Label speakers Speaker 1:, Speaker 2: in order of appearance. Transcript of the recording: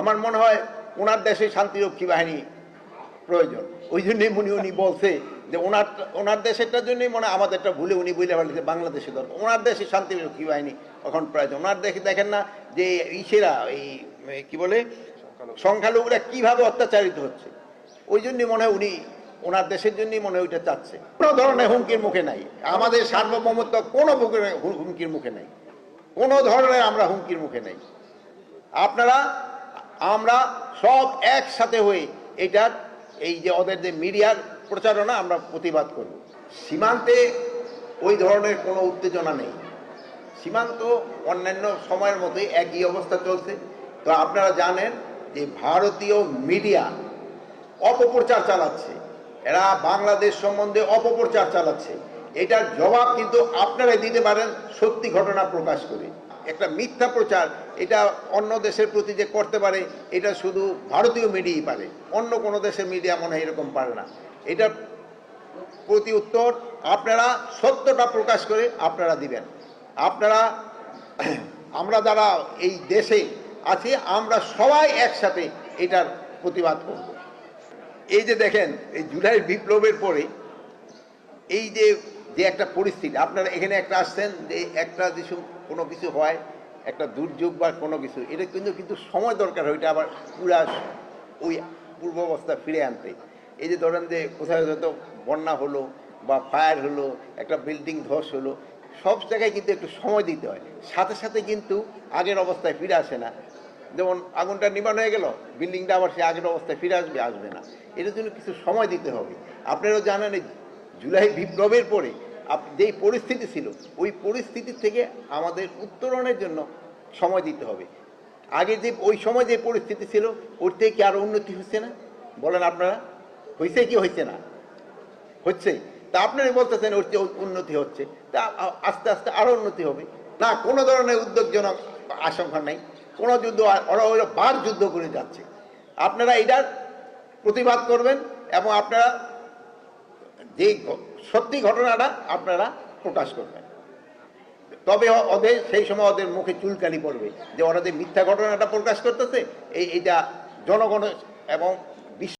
Speaker 1: আমার মনে হয় ওনার দেশে শান্তিরক্ষী বাহিনী প্রয়োজন। ওই জন্যই উনি উনি বলছে যে ওনার ওনার দেশেরটার জন্যই মনে আমাদেরটা ভুলে উনি বলে ফেলেছে বাংলাদেশে দরকার ওনার দেশে শান্তিরক্ষী বাহিনী এখন প্রয়োজন। ওনার দেশে দেখেন না যে ইসেরা, এই কি বলে? সংখ্যালঘুরা কীভাবে অত্যাচারিত হচ্ছে। ওই জন্যই মনে হয় উনি ওনার দেশের জন্যই মনে হয় ওইটা চাচ্ছে। কোনো ধরনের হুমকির মুখে নাই। আমাদের সার্বভৌমত্ব কোনো হুমকির মুখে নাই। কোনো ধরনের আমরা হুমকির মুখে নেই। আপনারা আমরা সব একসাথে হয়ে এটার এই যে ওদের যে মিডিয়ার প্রচারণা আমরা প্রতিবাদ করব। সীমান্তে ওই ধরনের কোনো উত্তেজনা নেই। সীমান্ত অন্যান্য সময়ের মতোই একই অবস্থা চলছে। তো আপনারা জানেন যে ভারতীয় মিডিয়া অপপ্রচার চালাচ্ছে। এরা বাংলাদেশ সম্বন্ধে অপপ্রচার চালাচ্ছে। এটার জবাব কিন্তু আপনারাই দিতে পারেন সত্যি ঘটনা প্রকাশ করে। একটা মিথ্যা প্রচার, এটা অন্য দেশের প্রতি যে করতে পারে, এটা শুধু ভারতীয় মিডিয়াই পারে। অন্য কোনো দেশের মিডিয়া মনে হয় এরকম পারে না। এটা প্রতি উত্তর আপনারা সত্যটা প্রকাশ করে আপনারা দিবেন। আপনারা, আমরা যারা এই দেশে আছি, আমরা সবাই একসাথে এটার প্রতিবাদ করব। এই যে দেখেন, এই জুলাই বিপ্লবের পরে এই যে যে একটা পরিস্থিতি, আপনারা এখানে একটা আসছেন যে একটা কিছু, কোনো কিছু হয়, একটা দুর্যোগ বা কোনো কিছু, এটা কিন্তু কিন্তু সময় দরকার হয় ওইটা আবার পুরা ওই পূর্ব অবস্থা ফিরে আনতে। এই যে ধরেন যে কোথাও হয়তো বন্যা হলো বা ফায়ার হলো, একটা বিল্ডিং ধস হলো, সব জায়গায় কিন্তু একটু সময় দিতে হয়। সাথে সাথে কিন্তু আগের অবস্থায় ফিরে আসে না। যেমন আগুনটা নিবান হয়ে গেল, বিল্ডিংটা আবার সে আগের অবস্থায় ফিরে আসবে আসবে না। এটার জন্য কিছু সময় দিতে হবে। আপনারাও জানেন জুলাই বিপ্লবের পরে যেই পরিস্থিতি ছিল, ওই পরিস্থিতি থেকে আমাদের উত্তরণের জন্য সময় দিতে হবে। আগে যে, ওই সময় যে পরিস্থিতি ছিল, ওর থেকে কি আরও উন্নতি হচ্ছে না? বলেন আপনারা। হয়েছে কি হয়েছে না? হচ্ছে। তা আপনারাই বলতেছেন, ওর চেয়ে উন্নতি হচ্ছে। তা আস্তে আস্তে আরও উন্নতি হবে। না, কোনো ধরনের উদ্যোগজনক আশঙ্কা নেই। কোনো যুদ্ধ, ওরা ওরা বার যুদ্ধ করে যাচ্ছে। আপনারা এটার প্রতিবাদ করবেন এবং আপনারা যে সত্যি ঘটনাটা আপনারা প্রকাশ করবেন। তবে ওদের সেই সময় ওদের মুখে চুলকানি পড়বে যে ওরা যে মিথ্যা ঘটনাটা প্রকাশ করতেছে, এই এটা জনগণ এবং